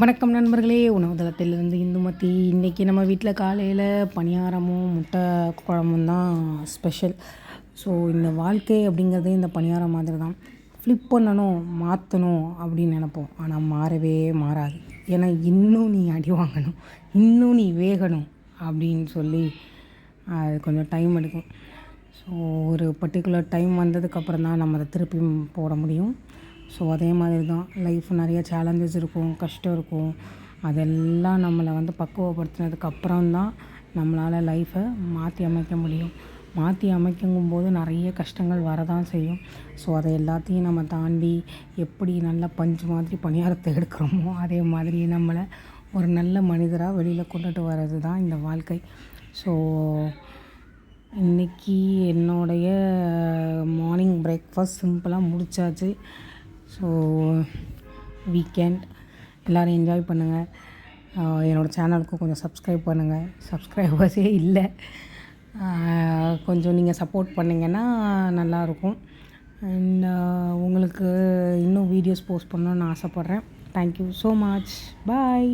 வணக்கம் நண்பர்களே. உணவுதளத்திலிருந்து இந்துமதி. இன்றைக்கி நம்ம வீட்டில் காலையில் பணியாரமும் முட்டை குழம்பும் தான் ஸ்பெஷல் ஸோ இந்த வாழ்க்கை அப்படிங்கிறது இந்த பணியாரம் மாதிரி தான் ஃப்ளிப் பண்ணணும் மாற்றணும் அப்படின்னு நினப்போம். ஆனால் மாறவே மாறாது. ஏன்னா இன்னும் நீ அடி வாங்கணும். இன்னும் நீ வேகணும் அப்படின்னு சொல்லி அது கொஞ்சம் டைம் எடுக்கும். ஸோ ஒரு பர்டிகுலர் டைம் வந்ததுக்கப்புறம் தான் நம்ம அதை திருப்பி போட முடியும். ஸோ அதே மாதிரி தான் லைஃப் நிறைய சேலஞ்சஸ் இருக்கும் கஷ்டம் இருக்கும். அதெல்லாம் நம்மளை வந்து பக்குவப்படுத்தினதுக்கு அப்புறம் தான் நம்மளால் லைஃப்பை மாற்றி அமைக்க முடியும். மாற்றி அமைக்குங்கும் போது நிறைய கஷ்டங்கள் வரதான் செய்யும். ஸோ அதை எல்லாத்தையும் நம்ம தாண்டி எப்படி நல்ல பஞ்சு மாதிரி பணியாரத்தை எடுக்கிறோமோ அதே மாதிரி நம்மளை ஒரு நல்ல மனிதராக வெளியில் கொண்டுட்டு வர்றது தான் இந்த வாழ்க்கை. ஸோ இன்றைக்கி என்னுடைய மார்னிங் பிரேக்ஃபாஸ்ட் சிம்பிளாக முடிச்சாச்சு. ஸோ வீக்கெண்ட் எல்லோரும் என்ஜாய் பண்ணுங்கள் என்னோடய சேனலுக்கும் கொஞ்சம் சப்ஸ்கிரைப் பண்ணுங்கள் சப்ஸ்கிரைபர்ஸே இல்லை. கொஞ்சம் நீங்கள் சப்போர்ட் பண்ணிங்கன்னா நல்லாயிருக்கும் அண்ட் உங்களுக்கு இன்னும் வீடியோஸ் போஸ்ட் பண்ணணுன்னு ஆசைப்பட்றேன். Thank you so much bye